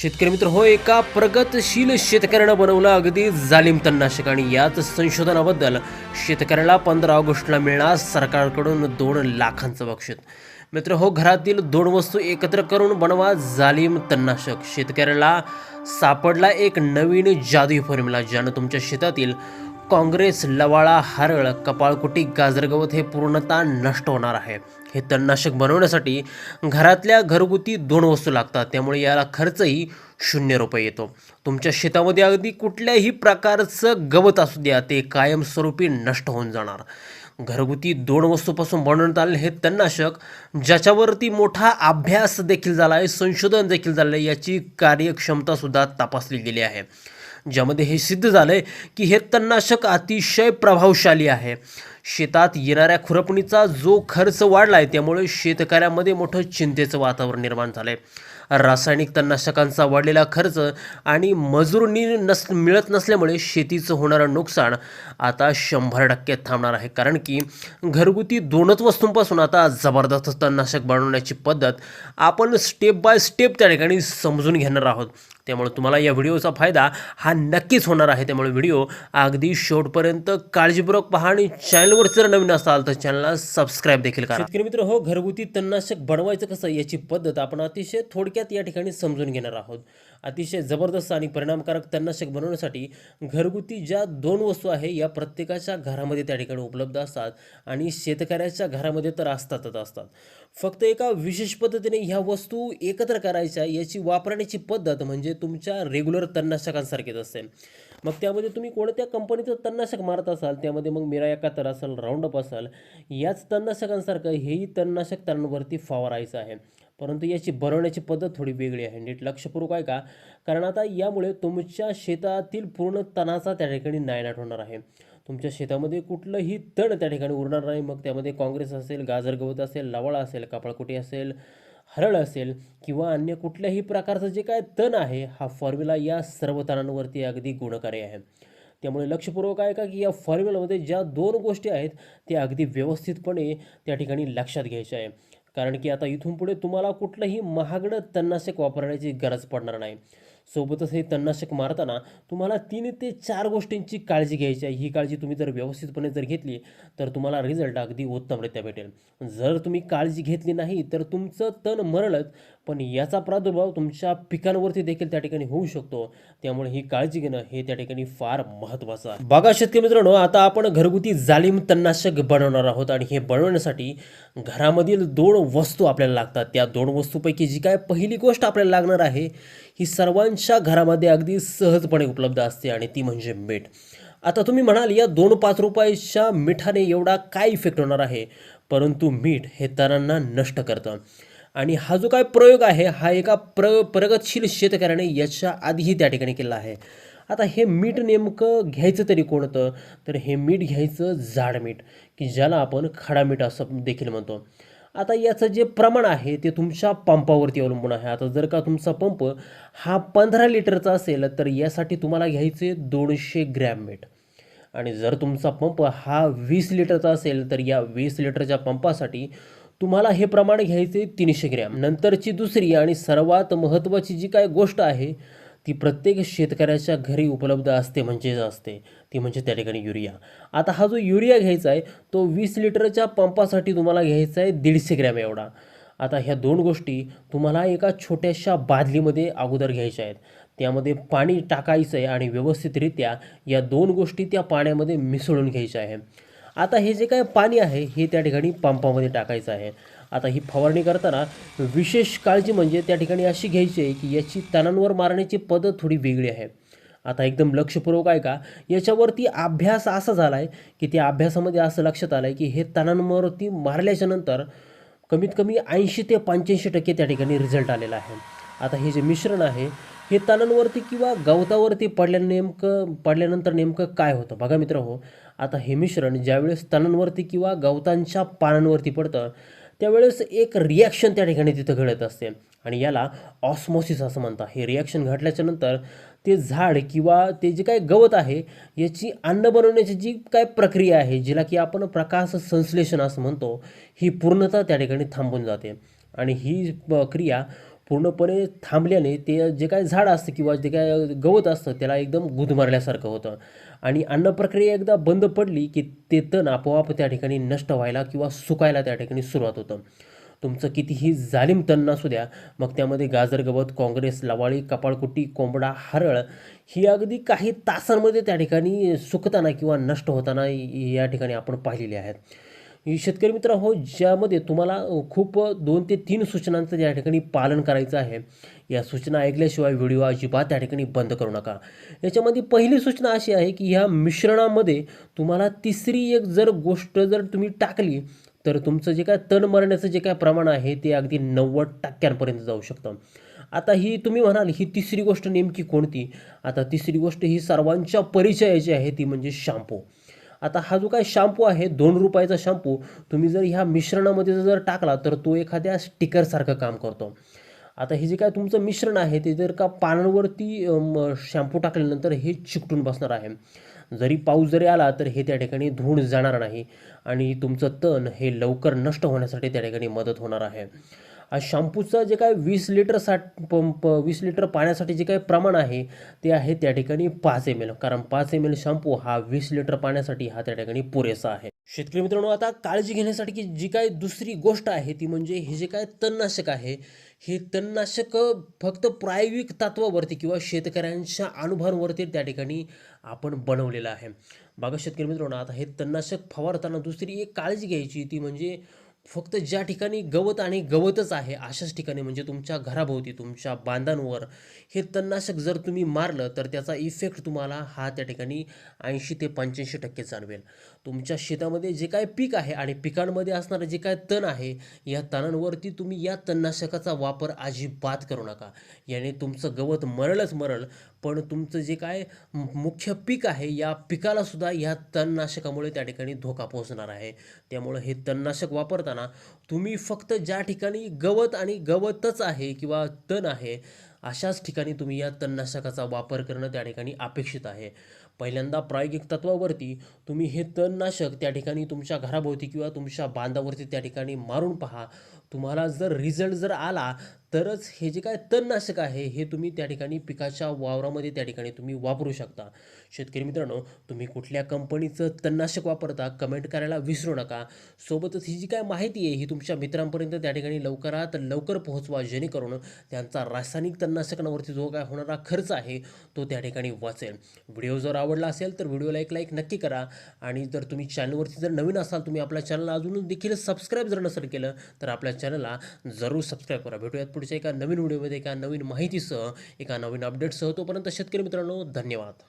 शेतकरी मित्र हो एका प्रगतशील शेतकऱ्यानं बनवलं अगदी जालिम तन्नाशक आणि याच संशोधनाबद्दल शेतकऱ्याला पंधरा ऑगस्टला मिळणार सरकारकडून दोन लाखांचं बक्षीस. मित्र हो घरातील दोन वस्तू एकत्र करून बनवा जालिम तणनाशक शेतकऱ्याला सापडला एक नवीन जादुई फॉर्म्युला ज्यानं तुमच्या शेतातील काँग्रेस लवाळा हरळ कपाळकुटी गाजरगवत हे पूर्णतः नष्ट होणार आहे. हे तणनाशक बनवण्यासाठी घरातल्या घरगुती दोन वस्तू लागतात. त्यामुळे याला खर्चही शून्य रुपये येतो. तुमच्या शेतामध्ये अगदी कुठल्याही प्रकारचं गवत असू द्या ते कायमस्वरूपी नष्ट होऊन जाणार. घरगुती दोन वस्तूपासून बनवण्यात आलेले हे तणनाशक ज्याच्यावरती मोठा अभ्यास देखील झाला आहे संशोधन देखील झालं आहे याची कार्यक्षमतासुद्धा तपासली गेली आहे. ज्यामध्ये हे सिद्ध झालं आहे की हे तणनाशक अतिशय प्रभावशाली आहे. शेतात येणाऱ्या खुरपणीचा जो खर्च वाढला आहे त्यामुळे शेतकऱ्यामध्ये मोठं चिंतेचं वातावरण निर्माण झालं आहे रासायनिक तणनाशकांचा वाढलेला खर्च आणि मजुरनी नस मिळत नसल्यामुळे शेतीचं होणारं नुकसान आता शंभर टक्के थांबणार आहे. कारण की घरगुती दोनच वस्तूंपासून आता जबरदस्त तणनाशक बनवण्याची पद्धत आपण स्टेप बाय स्टेप त्या ठिकाणी समजून घेणार आहोत. त्यामुळे तुम्हाला या व्हिडिओचा फायदा हा नक्कीच होणार आहे. त्यामुळे व्हिडिओ अगदी शेवटपर्यंत काळजीपूर्वक पहा आणि चॅनलवर जर नवीन असाल तर चॅनलला सबस्क्राईब देखील करा. शेतकरी मित्र हो घरगुती तणनाशक बनवायचं कसं याची पद्धत आपण अतिशय थोडक्यात या ठिकाणी समजून घेणार आहोत. अतिशय जबरदस्त आणि परिणामकारक तणनाशक बनवण्यासाठी घरगुती ज्या दोन वस्तू आहे या प्रत्येकाच्या घरामध्ये त्या ठिकाणी उपलब्ध असतात आणि शेतकऱ्याच्या घरामध्ये तर असतातच असतात. फक्त एका विशेष पद्धतीने ह्या वस्तू एकत्र करायच्या याची वापरण्याची पद्धत म्हणजे तुमच्या रेग्युलर तणनाशकांसारखेच असते मग त्यामध्ये तुम्ही कोणत्या कंपनीचं तणनाशक मारत असाल? त्यामध्ये मग मिरा एकाहत्तर असेल राऊंडअप असेल याच तणनाशकांसारखं हेही तणनाशक तणांवरती फवारायचं आहे. परंतु याची बनवण्याची पद्धत थोडी वेगळी आहे. नीट लक्षपूर्वक आहे का कारण आता यामुळे तुमच्या शेतातील पूर्ण तणाचा त्या ठिकाणी नायनाट होणार आहे. तुमच्या शेतामध्ये कुठलंही तण त्या ठिकाणी उरणार नाही. मग त्यामध्ये काँग्रेस असेल गाजर गवत असेल लवळा असेल कापळकुटी असेल हरळ असेल किंवा अन्य कुठल्याही प्रकारचं जे काय तण आहे हा फॉर्म्युला या सर्व तणांवरती अगदी गुणकारी आहे. त्यामुळे लक्षपूर्वक आहे का की या फॉर्म्युलामध्ये ज्या दोन गोष्टी आहेत त्या अगदी व्यवस्थितपणे त्या ठिकाणी लक्षात घ्यायच्या आहे. कारण की आता इथून पुढे तुम्हाला कुठलंही महागडं तणनाशक वापरण्याची गरज पडणार नाही. सोबतच हे तणनाशक मारताना तुम्हाला तीन ते चार गोष्टींची काळजी घ्यायची आहे. ही काळजी तुम्ही जर व्यवस्थितपणे जर घेतली तर तुम्हाला रिझल्ट अगदी उत्तमरित्या भेटेल. जर तुम्ही काळजी घेतली नाही तर तुमचं तण मरलंच पण याचा प्रादुर्भाव तुमच्या पिकांवरती देखील त्या ठिकाणी होऊ शकतो. त्यामुळे ही काळजी घेणं हे त्या ठिकाणी फार महत्त्वाचं आहे. बघा शेतकरी मित्रांनो आता आपण घरगुती जालिम तणनाशक बनवणार आहोत आणि हे बनवण्यासाठी घरामधील दोन वस्तू आपल्याला लागतात. त्या दोन वस्तूपैकी जी काय पहिली गोष्ट आपल्याला लागणार आहे ही सर्वांच्या घरामध्ये अगदी सहजपणे उपलब्ध असते आणि ती म्हणजे मीठ. आता तुम्ही म्हणाल या दोन पाच रुपयाच्या मिठाने एवढा काय इफेक्ट होणार आहे? परंतु मीठ हे तणांना नष्ट करतं. आणि हा जो काय प्रयोग आहे हा एका प्र प्रगतशील शेतकऱ्याने याच्या आधीही त्या ठिकाणी केला आहे. आता हे मीठ नेमकं घ्यायचं तरी कोणतं? तर हे मीठ घ्यायचं जाड मीठ की ज्याला आपण खडा मीठ असं देखील म्हणतो. आता याचं जे प्रमाण आहे ते तुमच्या पंपावरती अवलंबून आहे. आता जर का तुमचा पंप हा पंधरा लिटरचा असेल तर यासाठी तुम्हाला घ्यायचे दोनशे ग्रॅम मीठ. आणि जर तुमचा पंप हा वीस लिटरचा असेल तर या वीस लिटरच्या पंपासाठी तुम्हाला हे प्रमाण घ्यायचे तीनशे ग्रॅम. नंतरची दुसरी आणि सर्वात महत्त्वाची जी काय गोष्ट आहे ती प्रत्येक शेतकऱ्याच्या घरी उपलब्ध असते म्हणजेच असते. ती म्हणजे त्या ठिकाणी युरिया. आता हा जो युरिया घ्यायचा आहे तो वीस लिटरच्या पंपासाठी तुम्हाला घ्यायचा आहे दीडशे ग्रॅम एवढा. आता ह्या दोन गोष्टी तुम्हाला एका छोट्याशा बादलीमध्ये अगोदर घ्यायच्या आहेत. त्यामध्ये पाणी टाकायचं आहे आणि व्यवस्थितरित्या या दोन गोष्टी त्या पाण्यामध्ये मिसळून घ्यायच्या आहे. आता हे जे काय पाणी आहे हे त्या ठिकाणी पंपामध्ये टाकायचं आहे. आता ही फवारणी करताना विशेष काळजी म्हणजे त्या ठिकाणी अशी घ्यायची आहे की याची तणांवर मारण्याची पद्धत थोडी वेगळी आहे. आता एकदम लक्षपूर्वक आहे का याच्यावरती अभ्यास असा झाला आहे की त्या अभ्यासामध्ये असं लक्षात आलं आहे की हे तणांवरती मारल्याच्या नंतर कमीत कमी ऐंशी ते पंच्याऐंशी टक्के त्या ठिकाणी रिझल्ट आलेला आहे. आता हे जे मिश्रण आहे हे तणांवरती किंवा गवतावरती पडल्या नेमकं पडल्यानंतर नेमकं काय होतं? बघा मित्र हो आता हे मिश्रण ज्यावेळेस तणांवरती किंवा गवतांच्या पानांवरती पडतं त्यावेळेस एक रिॲक्शन त्या ठिकाणी तिथं घडत असते. आणि याला ऑस्मोसिस असं म्हणतात. हे रिॲक्शन घडल्याच्या नंतर ते झाड किंवा ते जे काय गवत आहे याची अन्न बनवण्याची जी काय प्रक्रिया आहे जिला की आपण प्रकाश संश्लेषण असं म्हणतो ही पूर्णतः त्या ठिकाणी थांबून जाते. आणि ही प- क्रिया पूर्णपणे थांबल्याने ते जे काय झाड असतं किंवा जे काय गवत असतं त्याला एकदम गुदमरल्यासारखं होतं. आणि अन्न प्रक्रिया एकदा बंद पडली की ते तण आपोआप त्या ठिकाणी नष्ट व्हायला किंवा सुकायला त्या ठिकाणी सुरुवात होतं. तुमचं कितीही जालिम तण नसू द्या मग त्यामध्ये गाजर गवत काँग्रेस लवाळी कपाळकुटी कोंबडा हरळ ही अगदी काही तासांमध्ये त्या ठिकाणी सुकताना किंवा नष्ट होताना या ठिकाणी आपण पाहिलेली आहेत. शेतकरी मित्र हो ज्यामध्ये तुम्हाला खूप दोन ते तीन सूचनांचं या ठिकाणी पालन करायचं आहे. या सूचना ऐकल्याशिवाय व्हिडिओ अजिबात त्या ठिकाणी बंद करू नका. याच्यामध्ये पहिली सूचना अशी आहे की ह्या मिश्रणामध्ये तुम्हाला तिसरी एक जर गोष्ट जर तुम्ही टाकली तर तुमचं जे काय तण मरण्याचं जे काय प्रमाण आहे ते अगदी नव्वद टक्क्यांपर्यंत जाऊ शकतं. आता ही तुम्ही म्हणाल ही तिसरी गोष्ट नेमकी कोणती? आता तिसरी गोष्ट ही सर्वांच्या परिचयाची आहे ती म्हणजे शॅम्पू. आता हा जो काय शॅम्पू आहे दोन रुपयाचा शॅम्पू तुम्ही जर ह्या मिश्रणामध्ये जर टाकला तर तो एखाद्या स्टिकरसारखं काम करतो. आता हे जे काय तुमचं मिश्रण आहे ते जर का पानांवरती शॅम्पू टाकल्यानंतर हे चिकटून बसणार आहे. जरी पाऊस जरी आला तर हे त्या ठिकाणी धुवून जाणार नाही आणि तुमचं तण हे लवकर नष्ट होण्यासाठी त्या ठिकाणी मदत होणार आहे. शॅम्पूचं जे काय वीस लिटर साठ पंप वीस लिटर पाण्यासाठी जे काही प्रमाण आहे ते आहे त्या ठिकाणी पाच एम एल कारण पाच एम एल शॅम्पू हा वीस लिटर पाण्यासाठी हा त्या ठिकाणी पुरेसा आहे. शेतकरी मित्रांनो आता काळजी घेण्यासाठी की जी काय दुसरी गोष्ट आहे ती म्हणजे हे जे काय तणनाशक आहे हे तणनाशक फक्त प्रायोगिक तत्वावरती किंवा शेतकऱ्यांच्या अनुभवांवरती त्या ठिकाणी आपण बनवलेलं आहे. बघा शेतकरी मित्रांनो आता हे तणनाशक फवारताना दुसरी एक काळजी घ्यायची ती म्हणजे फक्त ज्या ठिकाणी गवत आणि गवतच आहे अशाच ठिकाणी म्हणजे तुमच्या घराभोवती तुमच्या बांधांवर हे तणनाशक जर तुम्ही मारलं तर त्याचा इफेक्ट तुम्हाला हा त्या ठिकाणी ऐंशी ते पंच्याऐंशी टक्के जाणवेल. तुमच्या शेतामध्ये जे काय पीक आहे आणि पिकांमध्ये असणारं जे काय तण आहे या तणांवरती तुम्ही या तणनाशकाचा वापर अजिबात करू नका. याने तुमचं गवत मरलच मरल पण तुमचं जे काय मुख्य पीक आहे या पिकालासुद्धा ह्या या तणनाशकामुळे त्या ठिकाणी धोका पोहोचणार आहे. त्यामुळं हे तणनाशक वापरताना तुम्ही फक्त ज्या ठिकाणी गवत आणि गवतच आहे किंवा तण आहे अशाच ठिकाणी तुम्ही या तणनाशकाचा वापर करणं त्या ठिकाणी अपेक्षित आहे. पहिल्यांदा प्रायोगिक तत्वावरती तुम्ही हे तणनाशक त्या ठिकाणी तुमच्या घराभोवती किंवा तुमच्या बांधावरती त्या ठिकाणी मारून पहा. तुम्हाला जर रिझल्ट जर आला तरच हे जे काय तणनाशक आहे हे तुम्ही त्या ठिकाणी पिकाच्या वावरामध्ये त्या ठिकाणी तुम्ही वापरू शकता. शेतकरी मित्रांनो तुम्ही कुठल्या कंपनीचं तणनाशक वापरता कमेंट करायला विसरू नका. सोबतच ही जी काय माहिती आहे ही तुमच्या मित्रांपर्यंत त्या ठिकाणी लवकरात लवकर पोहोचवा जेणेकरून त्यांचा रासायनिक तणनाशकांवरती जो काय होणारा खर्च आहे तो त्या ठिकाणी वाचेल. व्हिडिओ जर आवडला असेल तर व्हिडिओला एक लाईक नक्की करा. आणि जर तुम्ही चॅनलवरती जर नवीन असाल तुम्ही आपल्या चॅनलला अजून देखील सबस्क्राईब जर नसेल केलं तर आपल्या चॅनलला जरूर सबस्क्राईब करा. भेटूयात पुढच्या एका नवीन व्हिडिओमध्ये एका नवीन माहितीसह एका नवीन अपडेटसह तोपर्यंत शेतकरी मित्रांनो धन्यवाद.